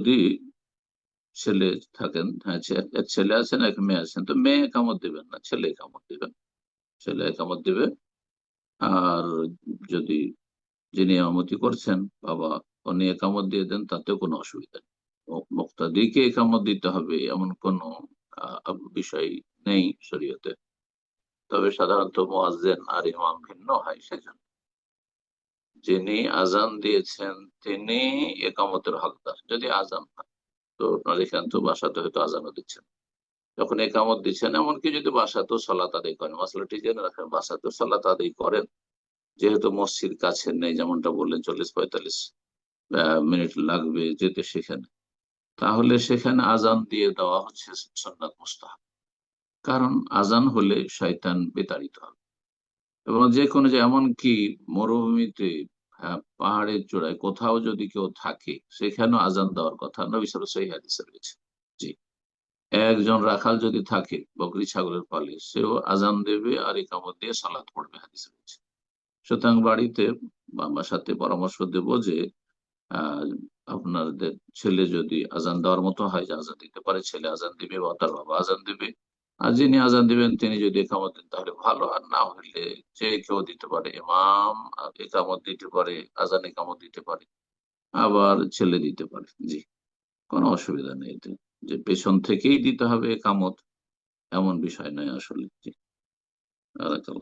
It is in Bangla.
যদি ছেলে থাকেন হ্যাঁ এক ছেলে আছেন, এক মেয়ে আছেন, তো মেয়ে একামত দিবেন না, ছেলে একামত দিবেন। ছেলে একামত দিবে। আর যদি যিনি এমামতি করছেন, বাবা উনি একামত দিয়ে দেন, তাতেও কোনো অসুবিধা নেই। মুক্তাদিকে একামত দিতে হবে এমন কোনো বিষয় নেই শরীয়তে। তবে সাধারণত মোয়াজ্জেন আর ইমাম ভিন্ন হয় সেজন্য। যিনি আজান দিয়েছেন, তিনি একামতের হকদার। যদি আজান তো আপনার এখান তো বাসাতে হয়তো আজানও দিচ্ছেন। যখন একামত দিচ্ছেন, এমনকি যদি বাসাতেও সলাত আদায় করেন মশলাটি জেনে রাখেন, বাসাতেও সলাত আদায় করেন, যেহেতু মসজিদ কাছে নেই, যেমনটা বললেন চল্লিশ পঁয়তাল্লিশ মিনিট লাগবে যেতে সেখানে। তাহলে সেখানে আজান দিয়ে দেওয়া হচ্ছে সন্ন্যাত মুস্তাহাব। কারণ আজান হলে শয়তান বিতাড়িত হবে। এবং যে কোনো যে, এমনকি মরুভূমিতে পাহাড়ের চূড়ায় কোথাও যদি কেউ থাকে, সেখানেও আজান দেওয়ার কথা নবী সহি হাদিসে রয়েছে। জি। একজন রাখাল যদি থাকে, বকরি ছাগলের পালে, সেও আজান দেবে আর একামত দিয়ে সালাদ পড়বে, হাদিসে রয়েছে। সুতরাং বাড়িতে বা আমার সাথে পরামর্শ দেব যে আপনাদের ছেলে যদি আজান দেওয়ার মতো হয়, যে আজান দিতে পারে, ছেলে আজান দিবে বা তার বাবা আজান দিবে আর যিনি আজান দিবেন, তিনি যদি একামত দেন, তাহলে ভালো। আর না হইলে যে কেউ দিতে পারে ইমাম, একামত দিতে পারে, আজান একামত দিতে পারে, আবার ছেলে দিতে পারে। জি, কোনো অসুবিধা নেই এতে। যে পেছন থেকেই দিতে হবে একামত, এমন বিষয় নয় আসলে। জি আলাইকুম